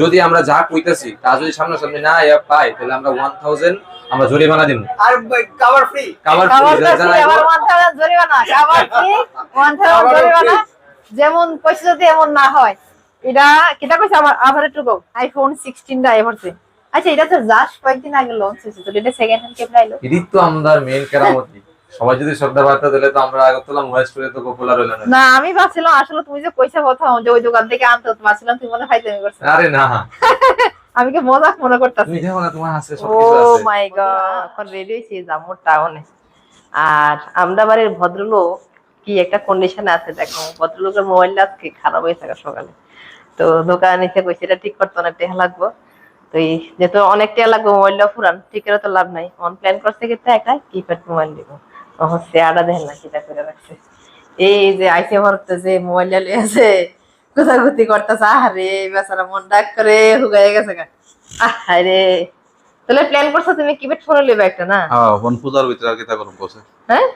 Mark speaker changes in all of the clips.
Speaker 1: যদি আমরা যা কইতেছি তা যদি সামনাসামনি না ইয়া পাই তাহলে আমরা ওয়ান থাউজেন্ড আমরা জরিমানা দিব
Speaker 2: আর কভার ফ্রি
Speaker 1: যারা
Speaker 3: ফ্রি আবার ওয়ান থাউজেন্ড জরিমানা খাবার ফ্রি ওয়ান থাউজেন্ড
Speaker 2: খাবারও
Speaker 3: জরিমানা। যেমন কইছে যদি এমন না হয়। এটা কিটা কইছে আমার আবার একটু গো আইফোন 16 টা এভারছে আচ্ছা এটা তো জাস্ট কয়েকদিন আগে লঞ্চ হয়েছে তো এটা সেকেন্ড হ্যান্ড কেমন আইলো
Speaker 1: এদিক তো আমাদের মেন কেরামতি। সবাই যদি শ্রদ্ধা বার্তা দিলে তো আমরা আগরতলা মোবাইল স্টোরে তো পপুলার না।
Speaker 3: না আমি ভাবছিলাম আসলে তুমি যে কইছে প্রথম যে ওই দোকান থেকে আনতে ভাবছিলাম তুমি মনে খাইতে করছ।
Speaker 1: আরে না।
Speaker 3: আমি কি মজাক মনে করতেছি?
Speaker 1: তুমি দেখো না তোমার
Speaker 3: ও
Speaker 1: সবকিছু আছে।
Speaker 3: মাই গড এখন রেডি যাব টাউনে আর আমরা বাড়ির ভদ্রলোক কি একটা কন্ডিশনে আছে দেখো ভদ্রলোকের মোবাইলটা আজকে খারাপ হয়ে থাকে সকালে। তো দোকানে এসে কইছে এটা ঠিক করতে অনেক টাকা লাগবো। তো এই যেহেতু অনেক টাকা লাগবে মোবাইলটা পুরান ঠিক করে তো লাভ নাই। অন প্ল্যান করছে কিন্তু একটা কিপ্যাড মোবাইল দিব তখন চেয়ারটা দেখেন না কিটা করে রাখছে। এই যে আইসে ভরতে যে মোবাইলটা লিয়ে আছে কোথাগুতি করতেছে আরে বেচারা মন ডাক করে হুগাই গেছে গা। আরে তাহলে প্ল্যান করছ তুমি কিপ্যাড ফোন নেবে একটা না?
Speaker 4: হ্যাঁ হন পূজার ভিতরে আর কিতা করুম কসে
Speaker 3: হ্যাঁ?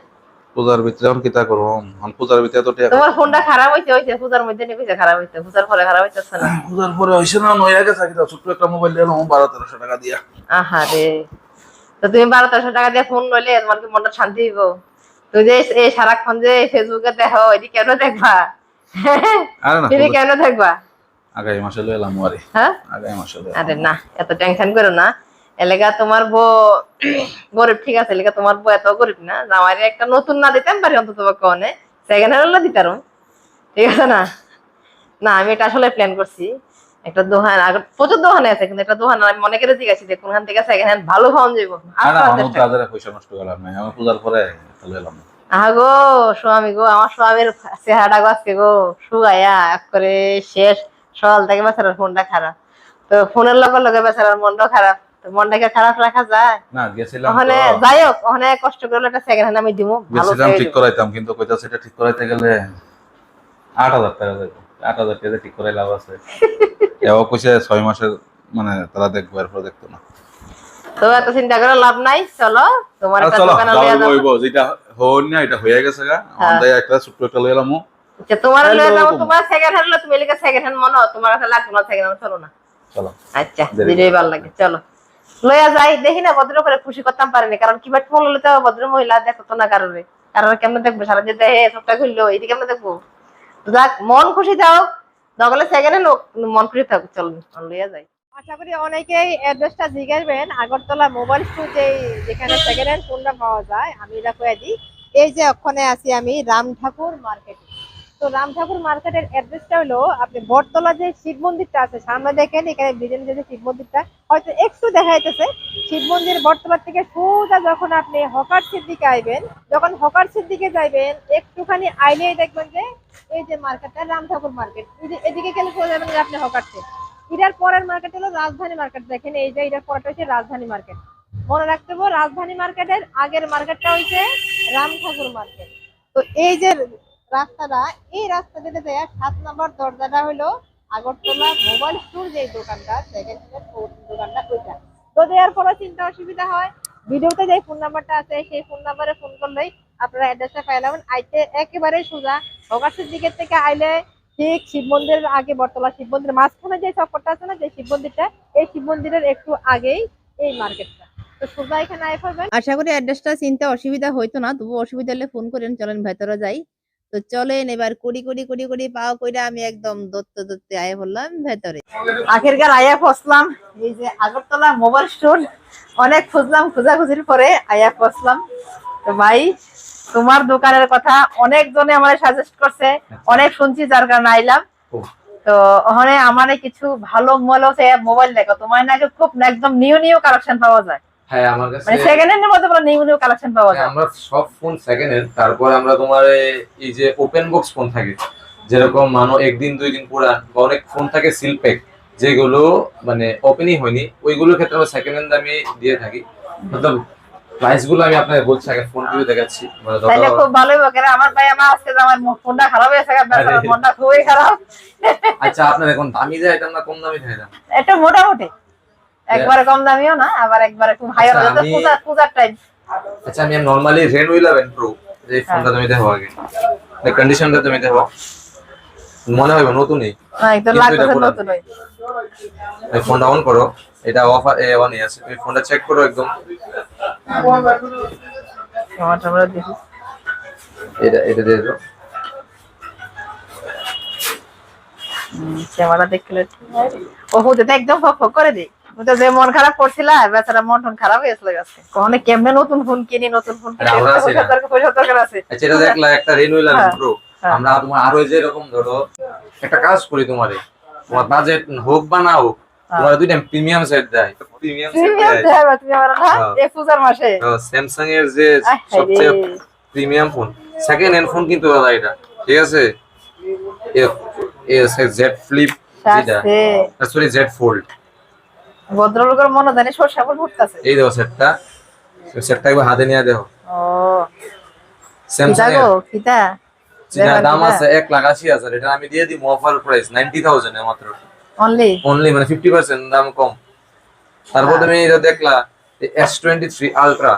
Speaker 4: পূজার ভিতরে এখন কিতা করুম হন পূজার ভিতরে তো
Speaker 3: তোমার ফোনটা খারাপ হইছে হইছে পূজার মধ্যে নিয়ে কইছে খারাপ হইছে পূজার পরে খারাপ হইতেছে না।
Speaker 4: পূজার পরে হইছে না নয়া গেছে কিতা ছোট্ট একটা মোবাইল বারো তেরোশো টাকা দিয়া।
Speaker 3: আহা রে তো তুমি বারো তেরোশো টাকা দিয়ে ফোন লইলে তোমার কি মনটা শান্তি হইব? তুই যে এই সারাক্ষণ যে ফেসবুকে দেখো এটি কেন দেখবা? তুমি কেন দেখবা?
Speaker 4: আগামী মাসে লই এলাম আরে
Speaker 3: হ্যাঁ?
Speaker 4: আগামী মাসে
Speaker 3: আরে না এত টেনশন করো না। এলাকা তোমার বউ গরিব ঠিক আছে? এলাকা তোমার বউ এত গরিব না। আমার একটা নতুন না দিতাম পারি অন্তত কনে সেকেন্ড হ্যান্ড দিতাম ঠিক আছে না? না আমি এটা আসলে প্ল্যান করছি। একটা দোকান আগে প্রচুর দোকানে আছে কিন্তু একটা দোকান আমি মনে করে জিজ্ঞাসি যে কোনখান থেকে সেকেন্ড হ্যান্ড ভালো পাওয়া যাব
Speaker 4: আরে না
Speaker 3: আসার
Speaker 4: আমার
Speaker 3: চেষ্টা
Speaker 4: কাজের পয়সা নষ্ট করলাম না আমি পূজার পরে লই এলাম।
Speaker 3: আহা স্বামী গো আমার স্বামীর চেহারাটা গো আজকে গো শুকাইয়া এক করে শেষ। সকাল থেকে বেচারার ফোনটা খারাপ। তো ফোনের লগে লগে বেচারার মনটাও খারাপ। তো মনটাকে খারাপ রাখা যায়?
Speaker 4: না গেছিলাম
Speaker 3: ওখানে যাই হোক ওখানে কষ্ট করলে একটা সেকেন্ড হ্যান্ড আমি দিব ভালো
Speaker 4: ঠিক করাইতাম কিন্তু কইতাছে এটা ঠিক করাইতে গেলে আট হাজার টাকা যাবে আট হাজার টাকা ঠিক করাই লাভ আছে। এও কইছে ছয় মাসের মানে তারা দেখব এরপর দেখতো না।
Speaker 3: তো এত চিন্তা করে লাভ নাই চলো। তোমার একটা দোকানে
Speaker 4: যাও। হইব যেটা হন না এটা হয়ে গেছে গা।
Speaker 3: হ্যাঁ।
Speaker 4: আমাদের একটা ছোট্ট একটা লই এলাম
Speaker 3: আচ্ছা, তোমার লইয়া তোমার সেকেন্ড হ্যান্ড তুমি লিখে সেকেন্ড হ্যান্ড মনে তোমার কাছে লাগবে না সেকেন্ড হ্যান্ড চলো না।
Speaker 4: চলো।
Speaker 3: আচ্ছা ভালো লাগে চলো। যাই দেখি না ভদ্র করে খুশি করতাম পারিনি কারণ কি বাট ফোন তো ভদ্র মহিলা দেখো তো না কারণে কারণ কেমন দেখব? সারা যে দেহে সবটা খুললো এটি কেমন দেখব? যাক মন খুশি থাক নগলে সেকেন্ড মন খুশি থাক, চল লইয়া যাই। আশা করি অনেকেই অ্যাড্রেসটা জিজ্ঞাসবেন আগরতলা মোবাইল স্টোর যে যেখানে সেকেন্ড হ্যান্ড ফোনটা পাওয়া যায়, আমি এটা কয়ে দিই। এই যে ওখানে আছি আমি, রাম ঠাকুর মার্কেটে তো রাম ঠাকুর মার্কেটের অ্যাড্রেসটা হলো, আপনি বটতলা যে শিব মন্দিরটা আছে, সামনে দেখেন, এখানে ব্রিজের যে শিব মন্দিরটা, হয়তো একটু দেখা যাইতেছে। শিব মন্দির বটতলা থেকে সোজা যখন আপনি হকারসির দিকে আইবেন, যখন হকারসির দিকে যাইবেন, একটুখানি আইলেই দেখবেন যে এই যে মার্কেটটা, রাম ঠাকুর মার্কেট। এদিকে গেলে চলে যাবেন আপনি হকারসি এটার পরের মার্কেট হলো রাজধানী মার্কেট, দেখেন এই যে এটার পরেরটা হচ্ছে রাজধানী মার্কেট। মনে রাখতে হবে, রাজধানী মার্কেটের আগের মার্কেটটা হচ্ছে রাম ঠাকুর মার্কেট। তো এই যে রাস্তাটা, এই রাস্তা যেতে যায় সাত নম্বর দরজাটা হলো আগরতলা মোবাইল স্টোর যে দোকানটা সেকেন্ড দোকানটা ওইটা। তো আর কোনো চিন্তা অসুবিধা হয়, ভিডিওতে যে ফোন নাম্বারটা আছে, সেই ফোন নাম্বারে ফোন করলেই আপনারা অ্যাড্রেসটা যাবেন। আইতে একেবারে সোজা প্রকাশের দিকের থেকে আইলে ঠিক শিব মন্দিরের আগে বটতলা শিব মন্দিরের মাঝখানে যে চক্করটা আছে না যে শিব মন্দিরটা এই শিব মন্দিরের একটু আগেই এই মার্কেটটা। তো সোজা এখানে আয় পড়বেন আশা করি অ্যাড্রেসটা চিনতে অসুবিধা হইতো না তবু অসুবিধা হলে ফোন করেন চলেন ভেতরে যাই। তো চলেন এবার কুড়ি কুড়ি কুড়ি কুড়ি পাও কইরা আমি একদম দত্ত দত্তে আয় বললাম ভেতরে। আখেরকার আয়া ফসলাম এই যে আগরতলা মোবাইল স্টোর অনেক খুঁজলাম খোঁজাখুঁজির পরে আয়া ফসলাম তো ভাই তোমার দোকানের কথা অনেক জনে আমার সাজেস্ট করছে। অনেক শুনছি যার কারণে আইলাম। তো ওখানে আমার কিছু ভালো মলো মোবাইল দেখো তোমার নাকি খুব একদম নিউ নিউ কালেকশন পাওয়া যায়।
Speaker 1: হ্যাঁ আমার কাছে
Speaker 3: মানে সেকেন্ড হ্যান্ডের মধ্যে পুরো নিউ নিউ কালেকশন পাওয়া
Speaker 1: হ্যাঁ,
Speaker 3: যায়।
Speaker 1: আমরা সব ফোন সেকেন্ড হ্যান্ড তারপর আমরা তোমার এই- যে ওপেন বক্স ফোন থাকে যেরকম মানো একদিন দুই দিন পুরান বা অনেক ফোন থাকে সিল প্যাক যেগুলো মানে ওপেনই হয়নি ওইগুলোর ক্ষেত্রে আমরা সেকেন্ড হ্যান্ড আমি দিয়ে থাকি। মতলব প্রাইসগুলো আমি আপনাকে বলছি আগে ফোন দিয়ে দেখাচ্ছি। মানে
Speaker 3: খুব ভালোই বকে আমার ভাই আমার আজকে আমার ফোনটা খারাপ হয়েছে
Speaker 1: আরে।
Speaker 3: মনটা খুবই খারাপ।
Speaker 1: আচ্ছা আপনার এখন দামি যায় এটা না কম দামি যায় না
Speaker 3: এটা মোটামুটি। একবারে কম দামিও না আবার একবারে খুব হাই
Speaker 1: আচ্ছা, আমি-
Speaker 3: পূজা পূজার টাইম
Speaker 1: আচ্ছা আমি নরমালি রেনো ইলেভেন প্রো যে ফোনটা তুমি দেখো আগে। এই কন্ডিশনটা তুমি দেখো মনে হয় নতুনই
Speaker 5: না
Speaker 1: এটা
Speaker 5: লাগতেছে
Speaker 1: পুরানো।
Speaker 5: নতুন ওই
Speaker 1: এই ফোনটা অন করো এটা অফার এ অনই আছে তুমি ফোনটা চেক করো একদম।
Speaker 5: আমরা দেখি
Speaker 1: এটা এটা দিয়ে দাও।
Speaker 5: ক্যামেরা দেখলে ও হুতে তো একদম ফক ফক করে দিই তো যে মন খারাপ করছিল বেচারা মন টন খারাপ হয়ে গেছিল আজকে কখনো কেমনে নতুন ফোন কিনি নতুন ফোন কিনি
Speaker 1: আছি আচ্ছা এটা দেখলা একটা রেনুয়েলার
Speaker 5: হ্যাঁ,
Speaker 1: প্রো
Speaker 5: হ্যাঁ।
Speaker 1: আমরা তোমার আরও যে এরকম ধরো একটা কাজ করি তোমারে। তোমার বাজেট হোক বা না হোক তোমার দুইটা প্রিমিয়াম সেট দেয় প্রিমিয়াম সেট দেয়।
Speaker 5: দেয় তুমি আমার না। এই মাসে?
Speaker 1: স্যামসাং এর যে সবচেয়ে। Premium phone second hand phone কিন্তু দাদা এটা ঠিক আছে? জেড ফ্লিপ যেটা সরি জেড ফোল্ড
Speaker 5: ভদ্রলোকের মনে জানি সরষা ফুল ফুটতেছে।
Speaker 1: এই দেখো সেটটা সেটটা একবার হাতে নিয়ে দেখো।
Speaker 5: ও।
Speaker 1: স্যামসাং এর।
Speaker 5: দেবার
Speaker 1: দাম আছে এক লাখ আশি হাজার এটা আমি দিয়ে দিই অফার প্রাইস নাইনটি থাউজেন্ড মাত্র।
Speaker 5: অনলি
Speaker 1: অনলি মানে ফিফটি পার্সেন্ট দাম কম। তারপর তুমি এটা দেখলা এস টোয়েন্টি থ্রি আলট্রা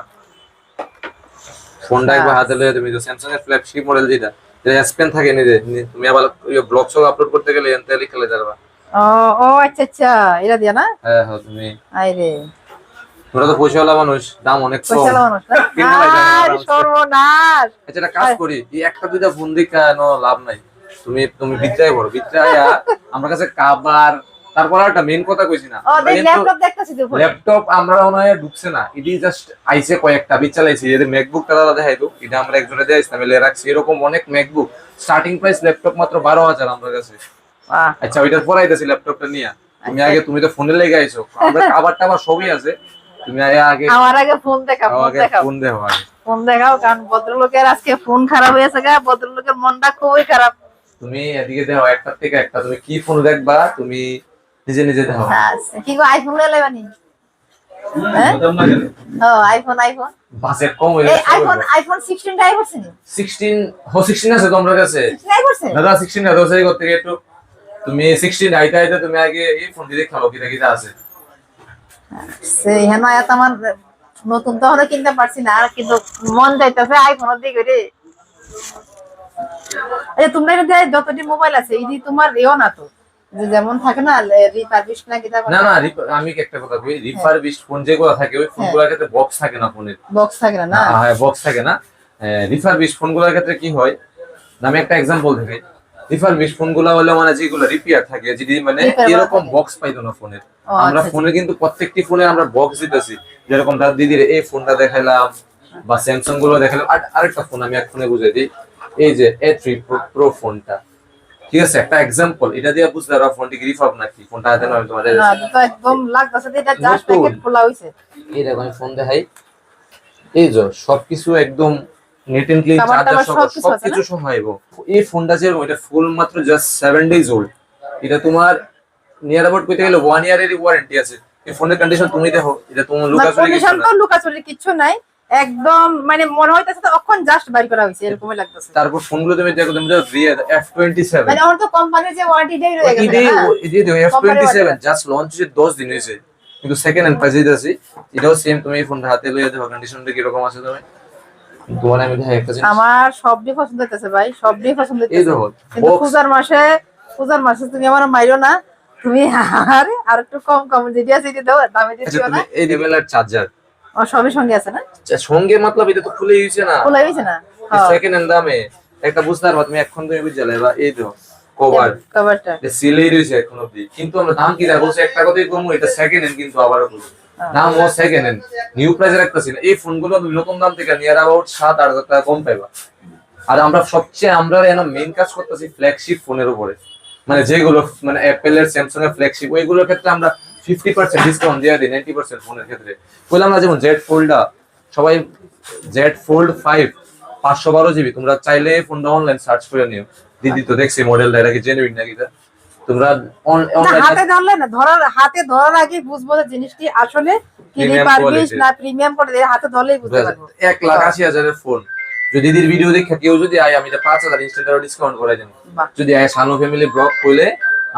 Speaker 1: ফোনটা একবার হাতে লয়ে তুমি তো স্যামসাং এর ফ্ল্যাগশিপ মডেল যেটা এস পেন থাকে নিজে। তুমি আবার ব্লগ সব আপলোড করতে গেলে এনতে লিখে পারবা
Speaker 5: ও ও আচ্ছা আচ্ছা এটা দিয়া না?
Speaker 1: হ্যাঁ হ্যাঁ তুমি। তোমরা তো পয়সাওয়ালা মানুষ দাম অনেক কম।
Speaker 5: মানুষ না? সর্বনাশ।
Speaker 1: আচ্ছা একটা কাজ করি। এই একটা দুইটা ফোন নো লাভ নাই? তুমি তুমি বিদ্যায় পড়ো। বিদ্যায় আমার কাছে কাবার তারপর একটা মেইন কথা কইছি না।
Speaker 5: ল্যাপটপ
Speaker 1: আমরা মনে হয় ঢুকছে না। এটি জাস্ট আইসে কয়েকটা চালাইছি। এদের ম্যাকবুক তারা দেখাই তো এটা আমরা একজনে দেয় আমি লে রাখছি। এরকম অনেক ম্যাকবুক স্টার্টিং প্রাইস ল্যাপটপ মাত্র বারো হাজার আমার কাছে। আচ্ছা ওইটার পর আইতেছি ল্যাপটপটা নিয়ে। তুমি আগে তুমি তো ফোনে লেগে আইছো। আমরা খাবার টাবার সবই আছে। তুমি আগে আগে
Speaker 5: আমার আগে ফোন দেখাও।
Speaker 1: ফোন দেখো আগে।
Speaker 5: ফোন দেখাও কারণ ভদ্রলোকের আজকে ফোন খারাপ হয়েছে গা। ভদ্রলোকের মনটা খুবই খারাপ।
Speaker 1: তুমি এদিকে দেখো একটা থেকে একটা। তুমি কি ফোন দেখবা? তুমি নিজে নিজে দেখো
Speaker 5: আচ্ছা, কি গো আইফোন হ্যাঁ? ও আইফোন আইফোন
Speaker 1: বাজেট কম হয়ে
Speaker 5: আইফোন আইফোন 16 টাই করছে নি?
Speaker 1: সিক্সটিন হো সিক্সটিন আছে তোমার কাছে?
Speaker 5: ট্রাই করছে?
Speaker 1: দাদা সিক্সটিন না দোসাই করতে গিয়ে একটু তুমি সিক্সটিন আইতে আইতে তুমি আগে এই ফোন দিয়ে আছে।
Speaker 5: সেই হেন আয়াত আমার নতুন তো হলে কিনতে পারছি না আর কিন্তু মন যাইতেছে আইফোনের দিকে রে। এই তোমরা যতটি মোবাইল আছে এই তোমার এও না তো? যেমন থাকে না রিপারবিশ না কিতা
Speaker 1: না না আমি একটা কথা কই? রিফারবিশড ফোন যেগুলো থাকে ওই ফোনগুলোর ক্ষেত্রে বক্স থাকে না ফোনের
Speaker 5: বক্স থাকে না না?
Speaker 1: হ্যাঁ বক্স থাকে না। রিফারবিশ ফোনগুলোর ক্ষেত্রে কি হয়? আমি একটা এক্সাম্পল থেকে রিফারবিশ ফোনগুলো হলো মানে যেগুলো রিপেয়ার থাকে যদি মানে এরকম বক্স পাইতো না ফোনের আমরা
Speaker 5: আচ্ছা,
Speaker 1: ফোনে কিন্তু প্রত্যেকটি ফোনে আমরা বক্স দিতেছি। যেরকম তার দিদির এই ফোনটা দেখাইলাম বা স্যামসাংগুলো দেখালাম আর আরেকটা ফোন আমি এক ফোনে বুঝে দিই। এই যে এ থ্রি প্রো ফোনটা ঠিক আছে একটা এক্সাম্পল এটা দিয়ে বুঝতে পারো ফোনটি কি রিফাব নাকি? ফোনটা হাতে নয় তোমাদের
Speaker 5: না একদম লাগতেছে এটা জাস্ট প্যাকেট খোলা হইছে।
Speaker 1: এই দেখো আমি ফোন দেখাই। এই যে সবকিছু একদম নেট এন্ড ক্লিন চার্জার সহ
Speaker 5: সবকিছু
Speaker 1: সহ আইব এই ফোনটা যে এটা ফুল মাত্র জাস্ট সেভেন ডেজ ওল্ড এটা তোমার নিয়ার অ্যাবাউট কইতে গেলে ওয়ান ইয়ারেরই ওয়ারেন্টি আছে। এই ফোনের কন্ডিশন তুমি দেখো এটা তোমার লুকাস
Speaker 5: কন্ডিশন তো লুকাচুরি কিচ্ছু নাই। একদম মানে মনে হইতাছে তো অখন জাস্ট বাইর করা হইছে এরকমই লাগতেছে।
Speaker 1: তারপর ফোনগুলো তুমি দেখো তুমি এফ টোয়েন্টি সেভেন
Speaker 5: মানে আমার তো কোম্পানির যে ওয়ারেন্টি ডে রয়ে গেছে
Speaker 1: F twenty seven
Speaker 5: Company
Speaker 1: just launch হয়েছে দশ দিন হয়েছে কিন্তু সেকেন্ড হ্যান্ড প্রাইস দিতেছি। এটাও সেম তুমি এই ফোনটা হাতে লইয়া দেখো কন্ডিশনটা কীরকম আছে তুমি তোমার আমি দেখাই একটা জিনিস।
Speaker 5: আমার সবই পছন্দ হইতেছে ভাই সবই পছন্দ
Speaker 1: এই দেখো
Speaker 5: কিন্তু পূজার মাসে পূজার মাসে তুমি আমার মাইরো না তুমি আরে আর একটু কম কম যেটি আছে এটি দাও দামে
Speaker 1: আচ্ছা
Speaker 5: দিচ্ছিও না।
Speaker 1: এই লেভেলের চার্জার
Speaker 5: ও সবই সঙ্গে আছে না?
Speaker 1: সঙ্গে মতলব এটা তো খুলে গেছে না।
Speaker 5: খোলা হয়েছে না।
Speaker 1: সেকেন্ড হ্যান্ড দামে একটা বুঝতে পারবা তুমি এখন তুমি বুঝে এই তো কভার
Speaker 5: কভারটা
Speaker 1: এটা সিলেই রয়েছে এখন অব্দি কিন্তু আমরা দাম কি রাখব একটা কথাই কমু এটা সেকেন্ড হ্যান্ড কিন্তু আবারও
Speaker 5: হ্যাঁ।
Speaker 1: দাম ও সেকেন্ড হ্যান্ড নিউ প্রাইস রাখতেছি না। এই ফোনগুলো নতুন দাম থেকে নিয়ার অ্যাবাউট সাত আট হাজার টাকা কম পাইবা। আর আমরা সবচেয়ে আমরা এখন মেইন কাজ করতেছি ফ্ল্যাগশিপ ফোনের উপরে। মানে যেগুলো মানে অ্যাপেল এর স্যামসাং এর ফ্ল্যাগশিপ ওইগুলোর ক্ষেত্রে আমরা ফিফটি পার্সেন্ট ডিসকাউন্ট দিয়ে দিই নাইনটি পার্সেন্ট ফোনের ক্ষেত্রে। বললাম না যেমন জেড ফোল্ডা সবাই জেড ফোল্ড ফাইভ পাঁচশো বারো জিবি তোমরা চাইলে ফোনটা অনলাইন সার্চ করে নিও। দিদি তো দেখছি মডেলটা এটা কি জেনুইন নাকি? তোমরা অনলাইন
Speaker 5: হাতে ধরলে না ধরার হাতে ধরার আগে বুঝব যে জিনিসটি আসলে কি পারবিস না প্রিমিয়াম করে দিয়ে হাতে ধরলেই বুঝতে পারব।
Speaker 1: এক লাখ আশি হাজারের ফোন যদি দিদির ভিডিও দেখে কেউ যদি আয় আমি এটা পাঁচ হাজার ইনস্ট্যান্ট ডিসকাউন্ট করাই দিন যদি আয় সানো ফ্যামিলি ব্লক করলে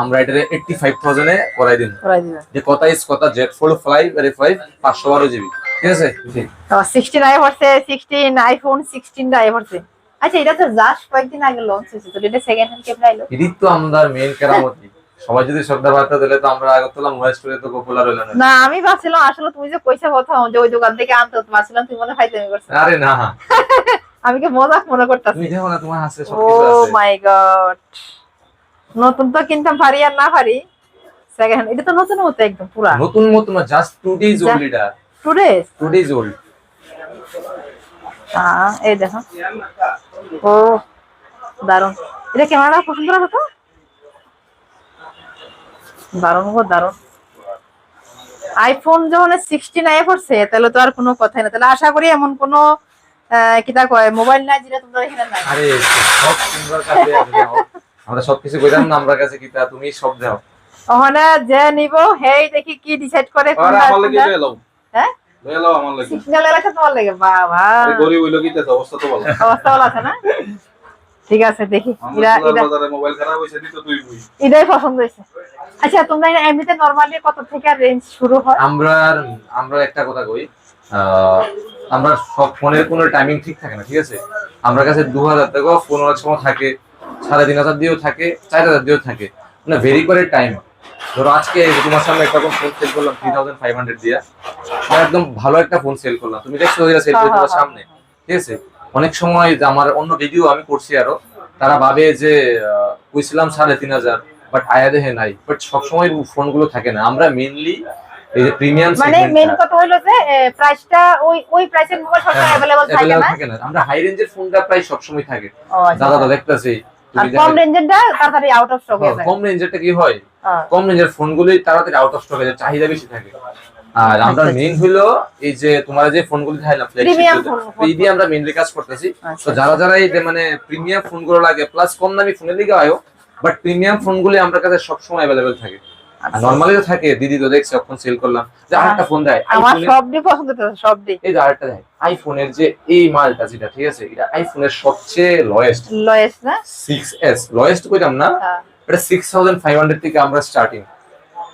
Speaker 1: আমরা এটা এইটটি ফাইভ থাউজেন্ডে করাই দিন
Speaker 5: করাই দিবে
Speaker 1: যে কথা ইস কথা জেড ফোল্ড ফাইভ আরে ফাইভ পাঁচশো বারো জিবি ঠিক আছে?
Speaker 5: তো সিক্সটিন আই পড়ছে সিক্সটিন আইফোন সিক্সটিন আই আচ্ছা এটা তো জাস্ট কয়েকদিন আগে লঞ্চ হয়েছে তো এটা সেকেন্ড হ্যান্ড কেমন আইলো?
Speaker 1: এটি তো আমাদের মেন কেরামতি। সবাই যদি শ্রদ্ধা বার্তা দিলে তো আমরা আগরতলা মোবাইল স্টোরে তো পপুলার হইল না।
Speaker 5: না আমি ভাবছিলাম আসলে তুমি যে পয়সা প্রথম যে ওই দোকান থেকে আনতে ভাবছিলাম তুমি মনে করছ।
Speaker 1: আরে না।
Speaker 5: আমি কি মজাক মনে করতেছি?
Speaker 1: তুমি দেখো না তোমার হাতে
Speaker 5: ও
Speaker 1: সবকিছু আছে।
Speaker 5: মাই গড নতুন তো কিনতাম পারি আর না পারি। সেকেন্ড এটা তো নতুন মতো একদম পুরা।
Speaker 1: নতুন মতো না জাস্ট টু ডেজ ওল্ড এটা।
Speaker 5: Two days
Speaker 1: two days old
Speaker 5: হ্যাঁ এই দেখো। ও দারুণ এটা ক্যামেরাটা পছন্দ তো? দারুণ গো দারুণ আইফোন যখন সিক্সটিন আই পড়ছে তাহলে তো আর কোনো কথাই না। তাহলে আশা করি এমন কোনো কিতা কয় মোবাইল নাই যেটা তোমরা এখানে নাই।
Speaker 1: আরে সব সুন্দর কাছে। আমরা সবকিছু কইতাম না আমরা কাছে কিতা তুমি সব দাও
Speaker 5: ওখানে যে নিব হেই দেখি কি ডিসাইড করে কোনটা
Speaker 4: আমার লাগি লয়ে লাও।
Speaker 5: হ্যাঁ?
Speaker 4: লয়ে লাও আমার লাগি।
Speaker 5: সিগন্যাল এলাকা তোমার লাগে বাবা।
Speaker 4: গরিব হইল কি তেজ অবস্থা তো ভালো।
Speaker 5: অবস্থা ভালো আছে না? ঠিক আছে দেখি।
Speaker 4: সোলার
Speaker 5: এটা
Speaker 4: বাজারে মোবাইল খারাপ হইছে নি তো তুই বুঝ
Speaker 5: এটাই পছন্দ হয়েছে আচ্ছা তোমরা এমনিতে নরমালি কত থেকে রেঞ্জ শুরু হয়?
Speaker 1: আমরা আমরা একটা কথা কই আহ, আমরা সব ফোনের কোনো টাইমিং ঠিক থাকে না ঠিক আছে? আমরা কাছে দু হাজার টাকা ফোন অনেক সময় থাকে। সাড়ে তিন হাজার দিয়েও থাকে চার হাজার দিয়েও থাকে। মানে ভেরি করে টাইম ধরো আজকে তোমার সামনে একটা ফোন সেল করলাম থ্রি থাউজেন্ড ফাইভ হান্ড্রেড দিয়ে। একদম ভালো একটা ফোন সেল করলাম। তুমি দেখছ সেল
Speaker 5: হ্যাঁ,
Speaker 1: করে তোমার
Speaker 5: হ্যাঁ,
Speaker 1: সামনে। ঠিক আছে? অনেক সময় যে আমার অন্য ভিডিও আমি করছি আরও তারা ভাবে যে কইছিলাম সাড়ে তিন হাজার বাট আয়া দেহে নাই। বাট সবসময় ফোনগুলো থাকে না। আমরা মেইনলি এই যে প্রিমিয়াম
Speaker 5: মানে কথা হলো যে প্রাইসটা ওই ওই প্রাইসের মোবাইল সবসময় অ্যাভেলেবল থাকে না?
Speaker 1: আমরা হাই রেঞ্জের ফোনটা প্রায় সবসময় থাকে।
Speaker 5: আচ্ছা।
Speaker 1: দাদা দাদা দেখতেছি
Speaker 5: আর কম রেঞ্জেরটা তাড়াতাড়ি আউট অফ স্টক হয়ে যায়।
Speaker 1: কম রেঞ্জেরটা কি হয়?
Speaker 5: হ্যাঁ।
Speaker 1: কম রেঞ্জের ফোনগুলোই তাড়াতাড়ি আউট অফ স্টক হয়ে যায় চাহিদা বেশি থাকে। আর আমরা
Speaker 5: আচ্ছা,
Speaker 1: মেইন হলো এই যে তোমার যে ফোনগুলো
Speaker 5: phone-
Speaker 1: ফ্ল্যাগশিপ আমরা মেইনলি কাজ করতেছি।
Speaker 5: আচ্ছা।
Speaker 1: তো যারা যারা এই মানে প্রিমিয়াম ফোনগুলো লাগে প্লাস কম দামি ফোনের দিকে আয়ো বাট প্রিমিয়াম ফোনগুলি আমরা কাছে সবসময় অ্যাভেলেবেল থাকে।
Speaker 5: আচ্ছা।
Speaker 1: নর্মালি তো থাকে দিদি তো দেখছি এখন সেল করলাম। যে আরেকটা ফোন দেয়
Speaker 5: আমার সব দিয়ে পছন্দ তো সব দিয়ে
Speaker 1: এই যে আরেকটা দেয়। আইফোনের যে এই মালটা যেটা ঠিক আছে? এটা আইফোনের সবচেয়ে লয়েস্ট
Speaker 5: লয়েস্ট না?
Speaker 1: সিক্স এস লয়েস্ট কইতাম না?
Speaker 5: হ্যাঁ।
Speaker 1: এটা সিক্স থাউজেন্ড ফাইভ হান্ড্রেড থেকে আমরা স্টার্টিং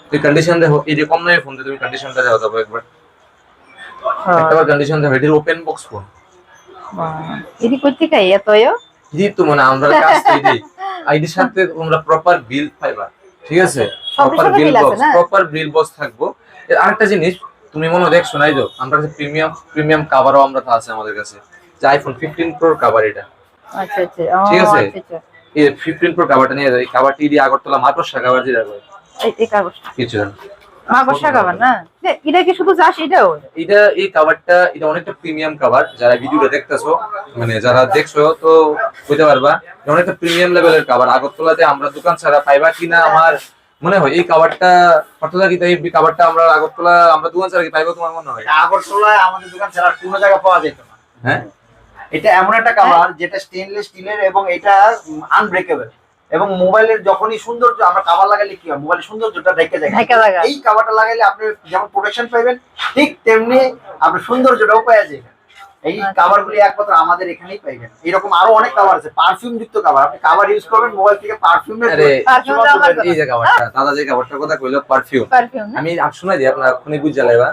Speaker 1: তুই কন্ডিশন দেখো এই যে কম দামে ফোন তুমি কন্ডিশনটা দেওয়া যাব একবার। একবার কন্ডিশন দেখো এটির ওপেন বক্স ফোন
Speaker 5: বাহ। এটি করতে খাই এতও
Speaker 1: এই তো মানে আমরা কাজ দিই আইডির সাথে তোমরা প্রপার বিল পাইবা ঠিক আছে? Proper bill box proper bill box থাকব। আরেকটা জিনিস তুমি মনে দেখছ নাই তো আমরা কাছে প্রিমিয়াম প্রিমিয়াম কাভারও আমরা আছে আমাদের কাছে। যে আইফোন ফিফটিন প্রোর কাভার এটা।
Speaker 5: আচ্ছা আচ্ছা।
Speaker 1: ঠিক আছে।
Speaker 5: আচ্ছা, আচ্ছা।
Speaker 1: এই ফিফটিন প্রো কাভারটা নিয়ে যায় কাভারটি দিয়ে আগরতলা মাকড়সা কাভার দিয়ে রাখবে
Speaker 5: এই- কাগজটা
Speaker 1: কিছু না।
Speaker 5: মাকড়সা না? এটা কি শুধু চাষ এটাও
Speaker 1: এটা এই কাভারটা এটা অনেকটা প্রিমিয়াম কাভার যারা ভিডিওটা দেখতেছো মানে যারা দেখছ তো বুঝতে পারবা এটা অনেকটা প্রিমিয়াম লেভেলের কাভার আগরতলাতে আমরা দোকান ছাড়া পাইবা কিনা আমার মনে হয় এই কাভারটা কতটা কি তাই এই কাভারটা আমরা আগরতলা আমরা দোকান ছাড়া কি পাইবো তোমার মনে হয়?
Speaker 2: আগরতলায় আমাদের দোকান ছাড়া কোনো জায়গায় পাওয়া যেত না।
Speaker 1: হ্যাঁ?
Speaker 2: এটা এমন একটা কাভার যেটা স্টেনলেস স্টিলের এবং এটা আনব্রেকেবল এবং মোবাইলের যখনই সৌন্দর্য আমরা কাভার লাগালে কি হয়? মোবাইলের সৌন্দর্যটা ঢেকে যায়। এই কাভারটা লাগাইলে আপনি যেমন প্রোটেকশন পাইবেন ঠিক তেমনি আপনি সৌন্দর্যটাও পাওয়া যায় এই। কাভার গুলি একমাত্র আমাদের এখানেই পাইবেন এরকম আরও অনেক কাভার আছে পারফিউম যুক্ত কাভার আপনি কাভার ইউজ করবেন মোবাইল থেকে
Speaker 5: আমার
Speaker 1: এই যে কাভারটা দাদা যে কাভারটার কথা কইলো পারফিউম
Speaker 5: পারফিউম
Speaker 1: আমি শোনাই দিই আপনার এক্ষুনি বুঝ জ্বালাইবা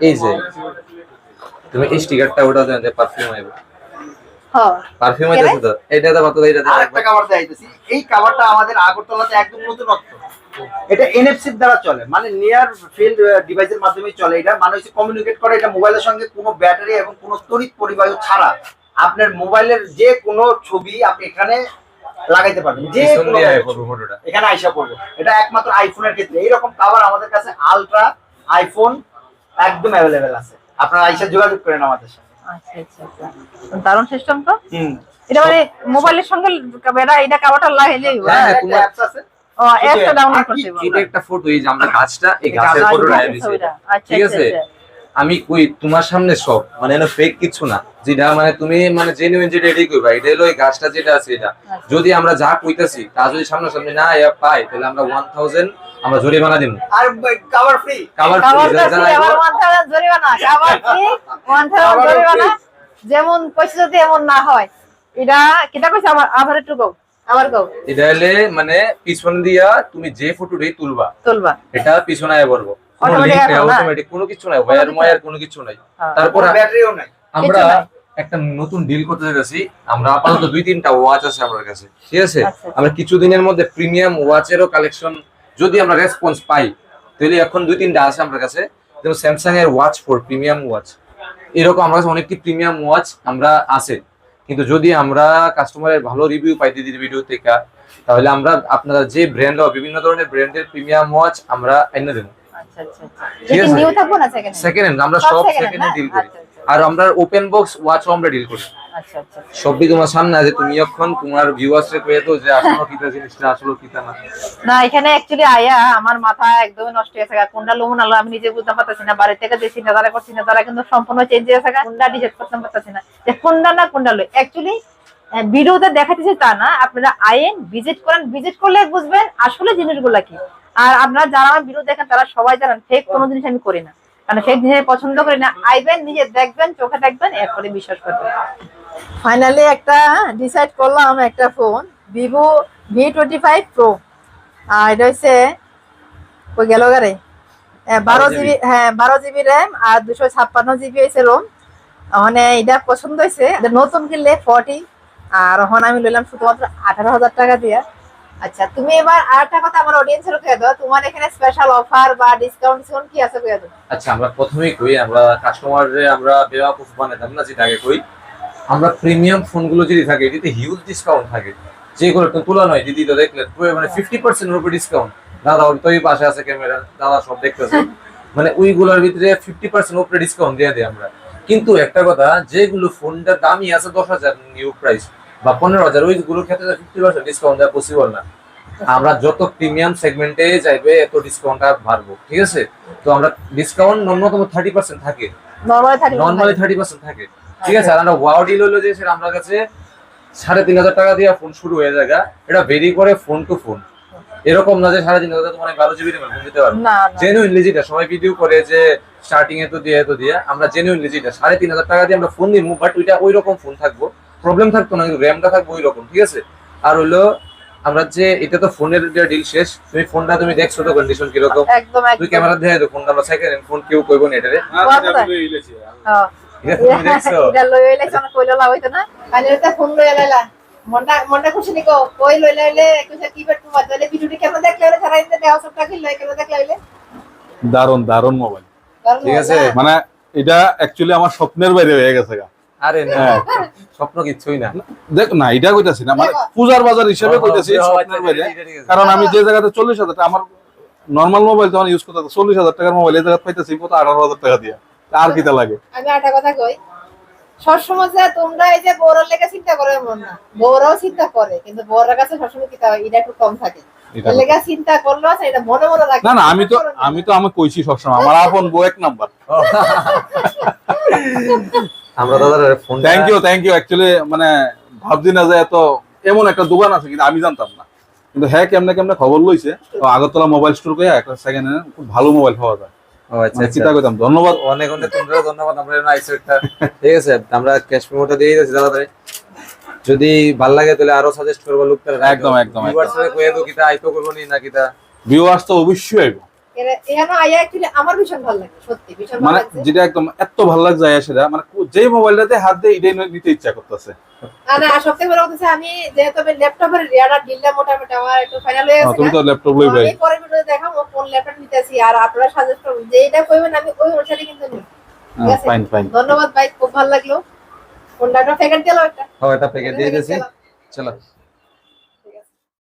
Speaker 1: এই যে তুমি এই স্টিকারটা ওটা দেন পারফিউম আইবে।
Speaker 5: হ্যাঁ
Speaker 1: পারফিউম আছে তো? এইটা তো কত
Speaker 2: আর একটা কাভার দেখাইতেছি। এই কাভারটা আমাদের আগরতলাতে একদম নতুনত্ব এটা এনএফসি দ্বারা চলে মানে নিয়ার ফিল্ড ডিভাইসের মাধ্যমে চলে এটা। মানে হচ্ছে কমিউনিকেট করে এটা মোবাইলের সঙ্গে কোনো ব্যাটারি এবং কোনো তড়িৎ পরিবাহী ছাড়া। আপনার মোবাইলের যে কোনো ছবি আপনি এখানে লাগাইতে পারবেন। যে এখানে আইসা পড়বে। এটা একমাত্র আইফোনের ক্ষেত্রে। এইরকম কাভার আমাদের কাছে আলট্রা আইফোন একদম অ্যাভেলেবেল আছে। আপনারা আইসা যোগাযোগ করেন আমাদের সাথে।
Speaker 5: আচ্ছা আচ্ছা আচ্ছা। দারুণ সিস্টেম তো।
Speaker 2: হুম।
Speaker 5: এটা মানে মোবাইলের সঙ্গে এটা কাবাটা লাগাইলেই
Speaker 1: হ্যাঁ,
Speaker 2: হ্যাঁ
Speaker 1: তোমার-
Speaker 2: অ্যাপস আছে।
Speaker 5: ও ডাউনলোড
Speaker 2: আর কি-
Speaker 1: এটা একটা ফটো এই যে আমরা গাছটা এই
Speaker 2: এই
Speaker 1: গাছের ফটোটা
Speaker 5: আচ্ছা। আচ্ছা,
Speaker 1: ঠিক
Speaker 5: আচ্ছা,
Speaker 1: আছে?
Speaker 5: আচ্ছা।
Speaker 1: আমি কই তোমার সামনে সব মানে ফেক কিছু না। যেটা মানে তুমি মানে জেনুইন যেটা এটাই কইবা এটা হলো এই গাছটা যেটা আছে এটা। যদি আমরা যা কইতাছি তা যদি সামনে সামনে না ইয়া পাই তাহলে আমরা 1000 আমরা জরিমানা দিব
Speaker 2: আর কভার ফ্রি
Speaker 1: কাভার
Speaker 5: কাবার
Speaker 1: যারা
Speaker 5: আবার 1000 জরিমানা কাবার কি 1000 জরিমানা যেমন কইছে যদি এমন না হয়। এটা কিটা কইছে? আবার আবার একটু কও। আবার কও।
Speaker 1: এটা হলে মানে পিছন দিয়া তুমি যে ফটোটাই তুলবা
Speaker 5: তুলবা।
Speaker 1: এটা পিছনে আয় বলব? অটোমেটিক কোনো কিছু নাই ওয়্যার ময়ার কোনো কিছু নাই।
Speaker 5: হ্যাঁ।
Speaker 1: তারপর
Speaker 2: ব্যাটারিও নাই।
Speaker 1: আমরা একটা নতুন ডিল করতে যাচ্ছি। আমরা আপাতত দুই তিনটা ওয়াচ আছে আমার কাছে ঠিক আছে?
Speaker 5: আচ্ছা।
Speaker 1: আমরা কিছুদিনের মধ্যে প্রিমিয়াম ওয়াচেরও কালেকশন যদি আমরা রেসপন্স পাই তাহলে এখন দুই তিনটা আছে আমার কাছে। যেমন স্যামসাং এর ওয়াচ ফোর প্রিমিয়াম ওয়াচ এরকম আমার কাছে অনেকটি প্রিমিয়াম ওয়াচ আমরা আছে। কিন্তু যদি আমরা কাস্টমারের ভালো রিভিউ পাই দিদির ভিডিও থেকে তাহলে আমরা আপনারা যে ব্র্যান্ড বিভিন্ন ধরনের ব্র্যান্ডের প্রিমিয়াম ওয়াচ আমরা এনে দেবো।
Speaker 5: আচ্ছা আচ্ছা সেকেন্ড
Speaker 1: সেকেন্ড হ্যান্ড আমরা
Speaker 5: সব
Speaker 1: সেকেন্ড হ্যান্ড ডিল করি।
Speaker 5: আচ্ছা, আচ্ছা।
Speaker 1: আর আমরা ওপেন বক্স ওয়াচও আমরা ডিল করি।
Speaker 5: আচ্ছা আচ্ছা
Speaker 1: সবই তোমার সামনে আছে তুমি এখন তোমার ভিউয়ার্স রে কয়ে তো যে আসলে কিতা জিনিসটা আসলে কিতা না।
Speaker 5: না এখানে অ্যাকচুয়ালি আয়া আমার মাথা একদমই নষ্ট হয়ে গেছে কোনটা লোমন আলো আমি নিজে বুঝতে পারতেছি না। বাড়ি থেকে যে চিন্তা ধারা করছি না তারা কিন্তু সম্পূর্ণ চেঞ্জ হয়ে গেছে কোনটা ডিসাইড করতে পারতেছি না। যে কোনটা না কোনটা লো অ্যাকচুয়ালি ভিডিওতে দেখাতেছে তা না। আপনারা ভিজিট করেন। ভিজিট করলে বুঝবেন আসলে জিনিসগুলা কি। আর আপনারা যারা আমার ভিডিও দেখেন তারা সবাই জানেন ফেক কোনো জিনিস আমি করি না। কারণ ফেক জিনিস পছন্দ করি না আইবেন নিজে দেখবেন চোখে দেখবেন এরপরে বিশ্বাস করবেন। ফাইনালি একটা ডিসাইড করলাম একটা phone Vivo V twenty five pro আর এটা হচ্ছে ওই গেল গারে বারো জিবি হ্যাঁ বারো জিবি র্যাম আর দুশো ছাপ্পান্ন জিবি হয়েছে রোম মানে এটা পছন্দ হয়েছে এটা নতুন কিনলে ফর্টি আর এখন আমি লইলাম শুধুমাত্র আঠারো হাজার টাকা দিয়ে। আচ্ছা তুমি এবার আর একটা কথা আমার অডিয়েন্সের কে দাও। তোমার এখানে স্পেশাল অফার বা ডিসকাউন্ট ডিসকাউন্ট কি আছে কয়ে দাও?
Speaker 1: আচ্ছা আমরা প্রথমেই কই, আমরা আমরা বানাতাম না, যেটা আগে কই। আমরা প্রিমিয়াম ফোনগুলো যদি থাকে হিউজ ডিসকাউন্ট থাকে। যেগুলো তো তোলা নয় দিদি তো দেখলে মানে ফিফটি পার্সেন্ট উপরে ডিসকাউন্ট দাদা ওই পাশে আছে ক্যামেরা দাদা সব দেখতেছে। মানে ওইগুলোর ভিতরে ফিফটি পার্সেন্ট উপরে ডিসকাউন্ট দিয়ে দিই আমরা। কিন্তু একটা কথা, যেগুলো ফোনটার দামই আছে দশ হাজার নিউ প্রাইস বা পনেরো হাজার ওইগুলোর ক্ষেত্রে ফিফটি পার্সেন্ট ডিসকাউন্ট দেওয়া পসিবল না। আমরা যত প্রিমিয়াম সেগমেন্টে যাইবে এত ডিসকাউন্টটা বাড়বো ঠিক আছে? তো আমরা ডিসকাউন্ট ন্যূনতম থার্টি পার্সেন্ট থাকে।
Speaker 5: নর্মালি
Speaker 1: থার্টি পার্সেন্ট থাকে। ঠিক আছে? আর আমরা ওয়াও ডিল হলো যে সেটা আমার কাছে সাড়ে তিন হাজার টাকা দিয়ে ফোন শুরু হয়ে যায় এটা ভেরি করে ফোন টু ফোন এরকম না যে সাড়ে তিন হাজার তোমার বারো জিবি ফোন দিতে পারব
Speaker 5: না না।
Speaker 1: জেনুইনলি যেটা সবাই ভিডিও করে যে স্টার্টিং এ তো দিয়ে এত দিয়ে আমরা জেনুইনলি যেটা সাড়ে তিন হাজার টাকা দিয়ে আমরা ফোন দিব বাট ওইটা ওই রকম ফোন থাকব। প্রবলেম থাকতো না কিন্তু র্যামটা থাকব ওই রকম ঠিক আছে? আর হইল আমরা যে এটা তো ফোনের ডিল শেষ তুমি ফোনটা তুমি দেখছ তো কন্ডিশন কীরকম?
Speaker 5: একদম
Speaker 1: তুই ক্যামেরা দেখে তো ফোনটা আমরা সেকেন্ড হ্যান্ড ফোন কেউ কইবো না এটারে।
Speaker 5: হ্যাঁ। এটা লই লইলে কোনো কইলো হইতো না? ফোন লই লাইলা। মনটা মনটা খুশি নিকো? কই লই লাইলে কুছে কি বেট তোমার তাহলে ভিডিওটি কেমন দেখলে হলে সারা দিন দেওয়া সবটা কি লই কেমন দেখলে হইলে?
Speaker 4: দারুণ দারুণ মোবাইল
Speaker 1: ঠিক আছে।
Speaker 4: মানে এটা অ্যাকচুয়ালি আমার স্বপ্নের বাইরে হয়ে গেছে গা।
Speaker 1: আরে না
Speaker 4: হ্যাঁ।
Speaker 1: স্বপ্ন কিছুই না।
Speaker 4: দেখ না এটা কইতাছি না মানে পূজার বাজার হিসেবে কইতাছি স্বপ্নের বাইরে।
Speaker 1: ঠিক আছে, ঠিক আছে।
Speaker 4: কারণ আমি যে জায়গাতে চল্লিশ হাজার টাকা আমার নর্মাল মোবাইল যখন ইউজ করতে চল্লিশ হাজার টাকার মোবাইল এই জায়গায় পাইতেছি কত? আঠারো হাজার টাকা দিয়ে। আর কিটা লাগে?
Speaker 5: আমি একটা কথা কই সবসময় যে তোমরা এই যে বউরার লেগে চিন্তা করে না। বউরাও চিন্তা করে কিন্তু বউরার কাছে সবসময় হয় এটা একটু কম থাকে। লেগে চিন্তা করল এটা মনে মনে
Speaker 4: না আমি তো আমি তো আমি কইছি সবসময় আমার আপন বউ এক নাম্বার।
Speaker 1: আমরা দাদার phone
Speaker 4: thank you thank you actually মানে ভাবছি না যে এত এমন একটা দোকান আছে কিন্তু আমি জানতাম না। কিন্তু হ্যাঁ কেমনে কেমনে খবর লইছে। তো আগরতলা মোবাইল স্টোর একটা সেকেন্ড হ্যান্ড খুব ভালো মোবাইল পাওয়া যায়।
Speaker 1: আচ্ছা
Speaker 4: মানে
Speaker 1: আচ্ছা।
Speaker 4: ধন্যবাদ।
Speaker 1: অনেক অনেক তোমরা ধন্যবাদ। আমরা ঠিক আছে আমরা ক্যাশ মেমোটা দিয়ে দিয়েছি দাদা যদি ভালো লাগে তাহলে আরও সাজেস্ট করব লোক
Speaker 4: একদম, একদম,
Speaker 1: হোয়াটসঅ্যাপে কয়ে দাও কিতা আইতো করব নি না কিতা
Speaker 4: ভিউয়ার্স তো অবশ্যই আইবো।
Speaker 5: এখানে আইয়া অ্যাকচুয়ালি আমার ভীষণ ভালো লাগে সত্যি ভীষণ ভালো
Speaker 4: মানে যেটা একদম এত ভালো লাগছে আয়া সেটা মানে যেই মোবাইলটাতে হাত দিয়ে এটাই নিতে ইচ্ছা করতেছে।
Speaker 5: আমি যেহেতু ল্যাপটপের রিয়াডার ডিলটা মোটামুটি আমার একটু ফাইনাল হয়ে গেছে
Speaker 4: তুমি তো ল্যাপটপ লই ভাই
Speaker 5: আমি পরের ভিডিওতে দেখাম কোন ল্যাপটপ নিতেছি আর আপনারা সাজেস্ট করবেন যেটা কইবেন আমি ওই অনুসারে কিন্তু নিই ঠিক
Speaker 4: ফাইন ফাইন
Speaker 5: ধন্যবাদ ভাই খুব ভালো লাগল। প্যাকেট দিলো একটা।
Speaker 1: এটা প্যাকেট দিয়ে দিয়েছি। চলো।